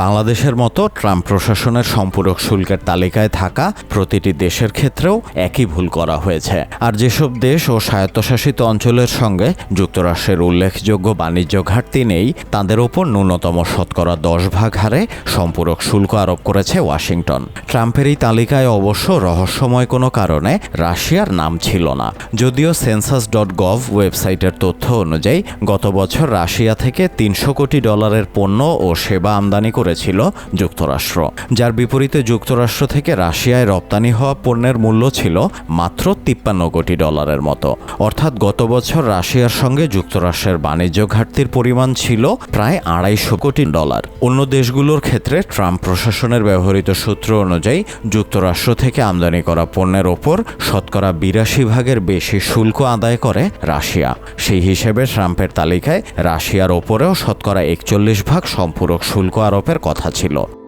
বাংলাদেশের মতো ট্রাম্প প্রশাসনের সম্পূরক শুল্কের তালিকায় থাকা প্রতিটি দেশের ক্ষেত্রেও একই ভুল করা হয়েছে। আর যেসব দেশ ও স্বায়ত্তশাসিত অঞ্চলের সঙ্গে যুক্তরাষ্ট্রের উল্লেখযোগ্য বাণিজ্য ঘাটতি নেই, তাদের ওপর ন্যূনতম শতকরা দশ ভাগ হারে সম্পূরক শুল্ক আরোপ করেছে ওয়াশিংটন। ট্রাম্পের এই তালিকায় অবশ্য রহস্যময় কোনো কারণে রাশিয়ার নাম ছিল না। যদিও সেন্সাস ডট গভ ওয়েবসাইটের তথ্য অনুযায়ী, গত বছর রাশিয়া থেকে তিনশো কোটি ডলারের পণ্য ও সেবা আমদানি করেছিল যুক্তরাষ্ট্র, যার বিপরীতে যুক্তরাষ্ট্র থেকে রাশিয়ায় রপ্তানি হওয়া পণ্যের মূল্য ছিল মাত্র তিপ্পান্ন কোটি ডলারের মতো। অর্থাৎ গত বছর রাশিয়ার সঙ্গে যুক্তরাষ্ট্রের বাণিজ্য ঘাটতির পরিমাণ ছিল প্রায় আড়াইশো কোটি ডলার। অন্য দেশগুলোর ক্ষেত্রে ট্রাম্প প্রশাসনের ব্যবহৃত সূত্র অনুযায়ী যুক্তরাষ্ট্র থেকে আমদানি করা পণ্যের ওপর শতকরা বিরাশি ভাগের বেশি শুল্ক আদায় করে রাশিয়া। সেই হিসেবে ট্রাম্পের তালিকায় রাশিয়ার ওপরেও শতকরা একচল্লিশ ভাগ সম্পূরক শুল্ক আরোপের কথা ছিল।